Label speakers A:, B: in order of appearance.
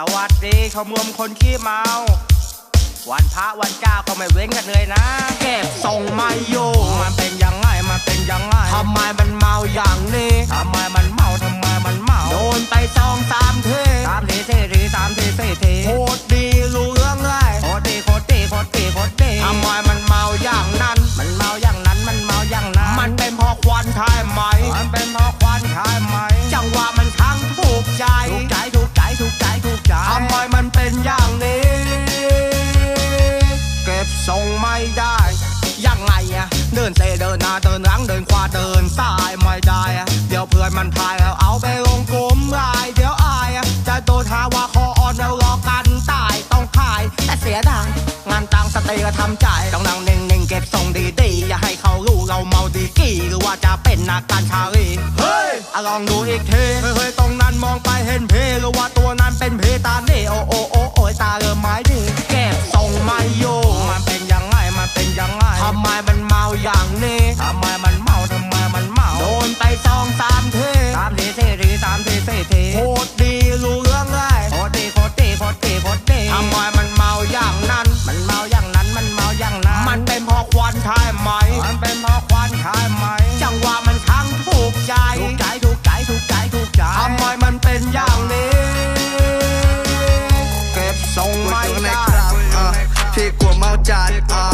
A: สวัสดีชมรมคนขี้เมา วันพระวันเจ้าก็ไม่เว้นกันเลยนะ
B: เก็บทรงไม่อยู่
A: มันเป็นยังไงมันเป็นยังไง
B: ทำไมมันเมาอย่าง
A: เดิ
B: นเซเดินหน้าเดินหลังเดินขวาเดินซ้ายไม่ได้อะเดี๋ยวเพื่อนมันทายแล้วเอาไปลงกลุ่มไลน์เดี๋ยวอายอะจะโดนหาว่าคออ่อนแล้วรอกันตายต้องขายแต่เสียดายงานตังสเตย์ก็ทำใจต้องนั่งนิ่งๆเก็บทรงดีๆอย่าให้เขารู้เราเมาดีกี่หรือว่าจะเป็นนักการชาลีเฮ้ยอะลองดูอีกทีเฮ้ยๆตรงนั้นมองไปเห็นเพหรือว่าตัวนั้นเป็นเพตาเน่โอโอ ทีสามที
A: สี่ที
B: โคตรดีรู้เรื่องเลย
A: โคตรดีโคตรดีโคตรดีโคตรดี
B: ทำไมมันเมาอย่างนั้น
A: มันเมาอย่างนั้นมันเมาอย่างนั้น
B: มันเป็นเพราะควันใช่ไหม
A: มันเป็นเพราะควันใช่ไหม
B: จังหวะมันทั้งถูกใจ
A: ถูกใจถูกใจถูกใจถูกใจ
B: ทำไมมันเป็นอย่างนี้ เก็บทรง
C: กู
B: ไม่
C: อยู่ใน
B: ได้
C: ครับอะที่กลัวเมาจัดอะ